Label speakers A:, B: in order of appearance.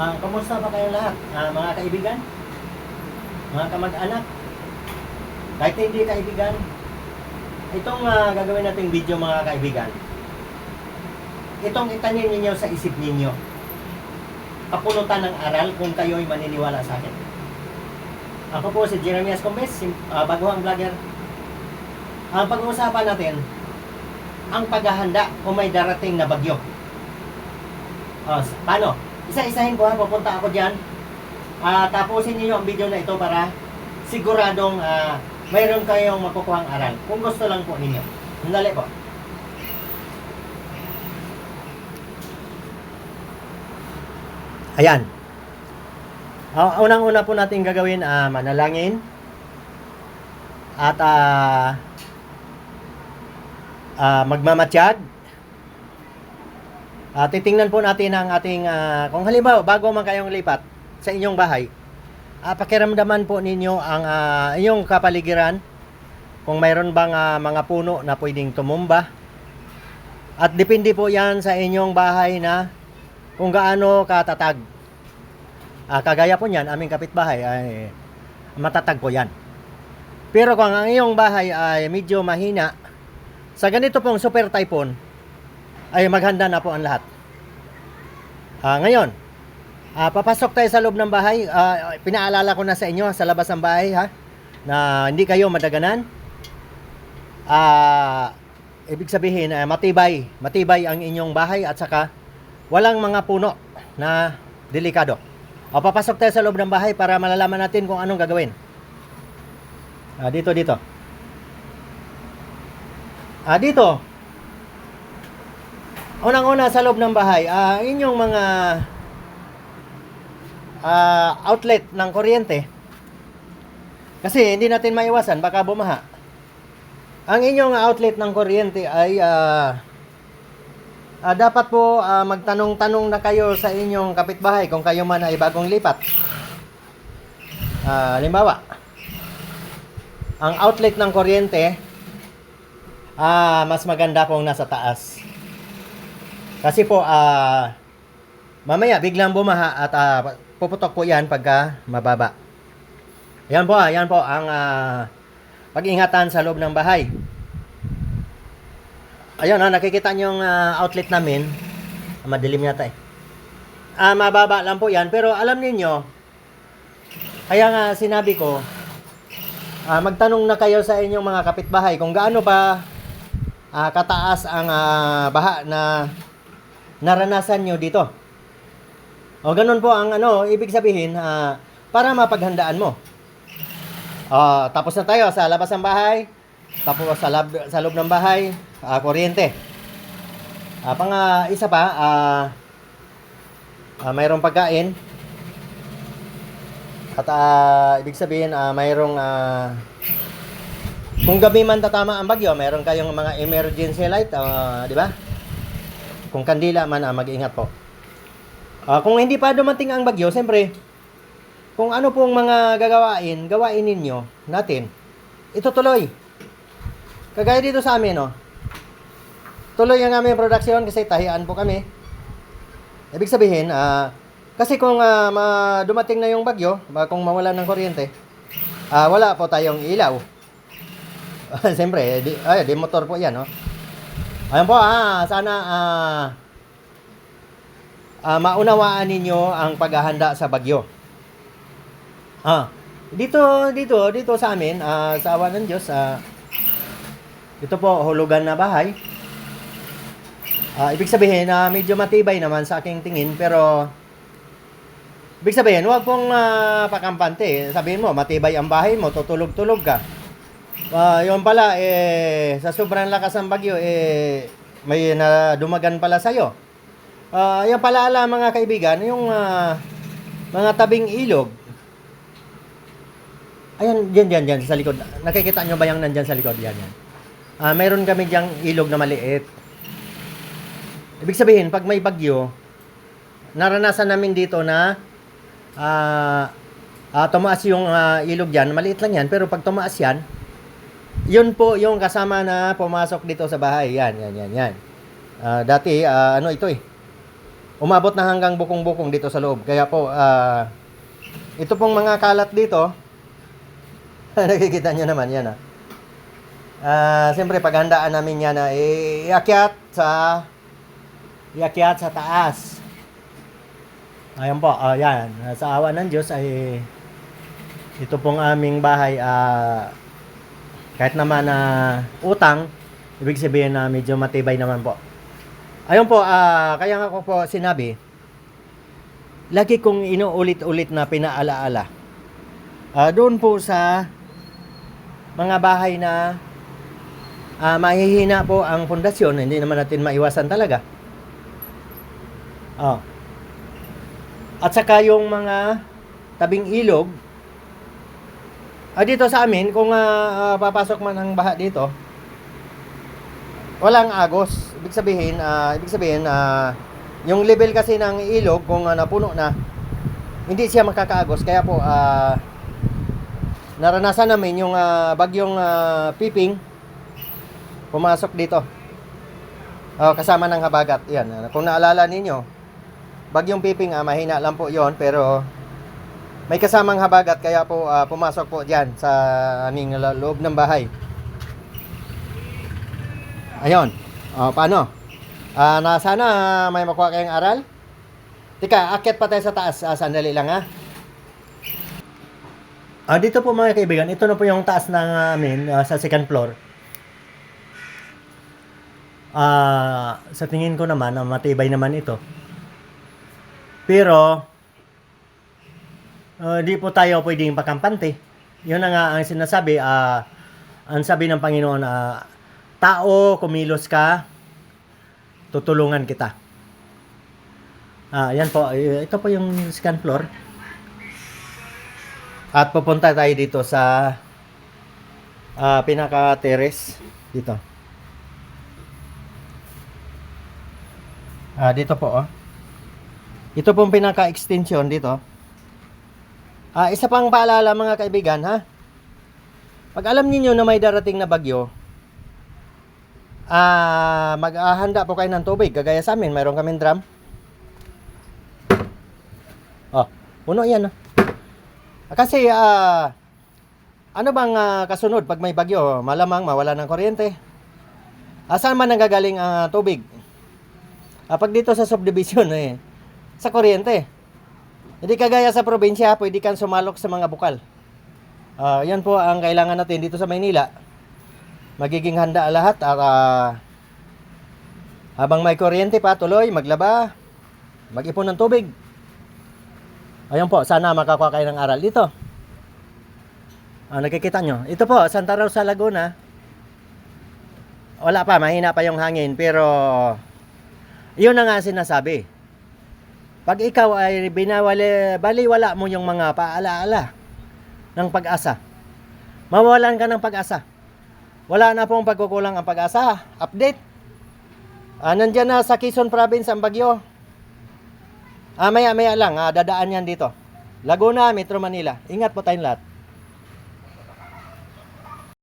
A: Ah, kamusta ba kayo lahat? Ah, mga kaibigan? Mga kamag-anak? Kahit hindi kaibigan, itong ah, gagawin nating video mga kaibigan, itong itanin ninyo sa isip ninyo. Kapunutan ng aral kung kayo'y maniniwala sa akin. Ako po si Jeremias Combes, sim- ah, baguhang vlogger. Ang pag-uusapan natin, ang paghahanda kung may darating na bagyo. S- paano? Isa-isahin ko ha, pupunta ako dyan. Ah, tapusin niyo ang video na ito para siguradong ah, mayroon kayong makukuhang aral. Kung gusto lang po ninyo. Sandali po. Ayan. Ah, unang-una po natin gagawin, ah, manalangin. At ah, ah, magmamatsyag. Ah, titingnan po natin ang ating, ah, kung halimbawa, bago man kayong lipat sa inyong bahay, ah, pakiramdaman po ninyo ang ah, inyong kapaligiran, kung mayroon bang ah, mga puno na pwedeng tumumba. At depende po yan sa inyong bahay na kung gaano katatag. Ah, kagaya po niyan, aming kapitbahay ay matatag po yan. Pero kung ang iyong bahay ay medyo mahina, sa ganito pong super typhoon, ay maghanda na po ang lahat. Ah, ngayon, ah, papasok tayo sa loob ng bahay. Ah, pinaalala ko na sa inyo sa labas ng bahay ha, na hindi kayo madaganan. Ah, ibig sabihin eh, matibay, matibay ang inyong bahay at saka walang mga puno na delikado. O papasok tayo sa loob ng bahay para malalaman natin kung anong gagawin. Ah, dito dito. Ah, dito. Unang-una sa loob ng bahay, ah, inyong mga ah, outlet ng kuryente. Kasi hindi natin maiwasan, baka bumaha. Ang inyong outlet ng kuryente ay ah, ah, dapat po ah, magtanong-tanong na kayo sa inyong kapitbahay kung kayo man ay bagong lipat. Ah, halimbawa, ang outlet ng kuryente, ah, mas maganda kung nasa taas. Kasi po, ah, mamaya biglang bumaha at ah, puputok po yan pagka mababa. Yan po, ah, yan po ang ah, pag-ingatan sa loob ng bahay. Ayun, ah, nakikita niyo yung ah, outlet namin. Madilim yata eh. Ah, mababa lang po yan. Pero alam niyo kaya nga sinabi ko, ah, magtanong na kayo sa inyong mga kapitbahay kung gaano pa ah, kataas ang ah, baha na naranasan nyo dito. O ganun po ang ano, ibig sabihin, ah, para mapaghandaan mo. Ah, tapos na tayo sa labas ng bahay, tapos sa, lab, sa loob ng bahay, ah, kuryente. Ah, pang ah, isa pa, ah, ah, mayroong pagkain. At ah, ibig sabihin, ah, mayroong ah, kung gabi man tatama ang bagyo, mayroon kayong mga emergency light, ah, di ba? Kung kandila man, ah, mag-ingat po. Ah, kung hindi pa dumating ang bagyo, siyempre, kung ano pong mga gagawain, gawain ninyo natin. Ito tuloy. Kagaya dito sa amin, no? Tuloy ang aming production kasi tahian po kami. Ibig sabihin, ah, kasi kung ah, ma- dumating na yung bagyo, ba- kung mawala ng kuryente, ah, wala po tayong ilaw. Siyempre, di, ay, di motor po yan, no? Ayun po, ah, sana ah, ah, maunawaan ninyo ang paghahanda sa bagyo. Ah, dito, dito, dito sa amin, ah, sa awa ng Diyos, ah, ito po, hulugan na bahay. Ah, ibig sabihin na medyo matibay naman sa aking tingin, pero ibig sabihin, huwag pong ah, pakampante. Sabihin mo, matibay ang bahay mo, tutulog-tulog ka. Ah, yun pala, eh, sa sobrang lakas ng bagyo, eh, may na dumagan pala sa'yo. Ah, yan pala ala, mga kaibigan, yung ah, mga tabing ilog. Ayan, dyan, dyan, dyan, sa likod. Nakikita nyo ba yung nandyan sa likod? Yan, yan. Ah, mayroon kami dyang ilog na maliit. Ibig sabihin, pag may bagyo, naranasan namin dito na ah ah, tumaas yung ah, ilog dyan. Maliit lang yan, pero pag tumaas yan, yun po yung kasama na pumasok dito sa bahay. Yan, yan, yan, yan. Ah, dati, ah, ano ito eh. umabot na hanggang bukong-bukong dito sa loob. Kaya po, ah, ito pong mga kalat dito, nakikita nyo naman yan ah. Ah, siyempre paghandaan namin yan na iakyat sa iakyat sa taas. Ayan po, ayan. Sa awa ng Diyos ay ito pong aming bahay ah kahit naman na utang, ibig sabihin na medyo matibay naman po. Ayun po, ah kaya nga ko po sinabi, lagi kong inuulit-ulit na pinaalaala. Ah doon po sa mga bahay na ah mahihina po ang pundasyon, hindi naman natin maiwasan talaga. Oh. At saka yung mga tabing ilog, ah, dito sa amin, kung ah, papasok man ang baha dito, walang agos. Ibig sabihin, ah, ibig sabihin, ah, yung level kasi ng ilog, kung ah, napuno na, hindi siya makakaagos. Kaya po, ah, naranasan namin yung ah, bagyong ah, piping, pumasok dito. Oh, kasama ng habagat. Yan. Kung naalala ninyo, bagyong piping, ah, mahina lang po yon pero may kasamang habagat kaya po ah, pumasok po diyan sa aming lo- loob ng bahay. Ayon. Oh, paano? Ah, na sana may makuha kayong aral. Tika, akyat pa tayo sa taas. Ah, sandali lang ha. Ah, dito po mga kaibigan, ito na po yung taas ng amin ah, sa second floor. Ah, sa tingin ko naman, ah, matibay naman ito. Pero Uh, di po tayo pwedeng pakampante. Yun na nga ang sinasabi, ah, ang sabi ng Panginoon, ah, tao, kumilos ka, tutulungan kita. Ah, yan po, eh, ito po yung second floor. At pupunta tayo dito sa ah, pinaka-terrace dito. Ah, dito po, oh. Ito pong pinaka-extension dito. Ah, isa pang paalala mga kaibigan ha. Pag alam niyo na may darating na bagyo, ah, maghahanda po kayo ng tubig. Kagaya sa amin, mayroon kaming drum. Oh, puno yan. ah. Kasi ah, ano bang ah, kasunod pag may bagyo? Malamang mawala ng kuryente. Asan man nanggagaling ang ah, tubig? Ah, pag dito sa subdivision eh, sa kuryente. Hindi kagaya sa probinsya, pwede kang sumalok sa mga bukal. Ah, yan po ang kailangan natin dito sa Maynila. Magiging handa lahat at ah, habang may kuryente pa, tuloy, maglaba, mag-ipon ng tubig. Ayun po, sana makakuha kayo ng aral dito. Ah, nakikita nyo. Ito po, Santa Rosa, Laguna. Wala pa, mahina pa yung hangin, pero yun na nga sinasabi. Pag ikaw ay binawali, baliwala mo yung mga paalaala ng pag-asa. Mawalan ka ng pag-asa. Wala na pong pagkukulang ang pag-asa. Update. Ah, nandyan na sa Quezon Province ang bagyo. Ah, maya maya lang, ah, dadaan yan dito. Laguna, Metro Manila. Ingat po tayong lahat.